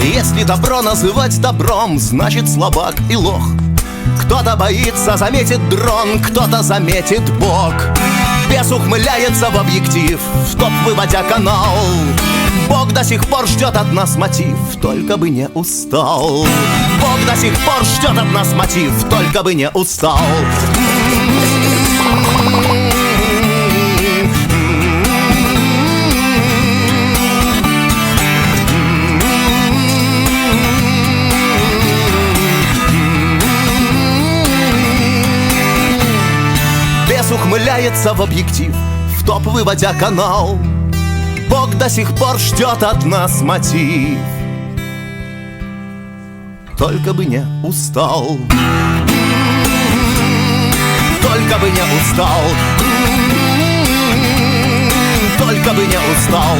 И добро называть добром Значит слабак и лох. Кто-то боится, заметит дрон Кто-то заметит бог. Бес ухмыляется в объектив В топ выводя канал. Бог до сих пор ждет от нас мотив Только бы не устал. Бог до сих пор ждет от нас мотив Только бы не устал Бес ухмыляется в объектив В топ выводя канал. Бог до сих пор ждет от нас мотив. Только бы не устал. Только бы не устал. Только бы не устал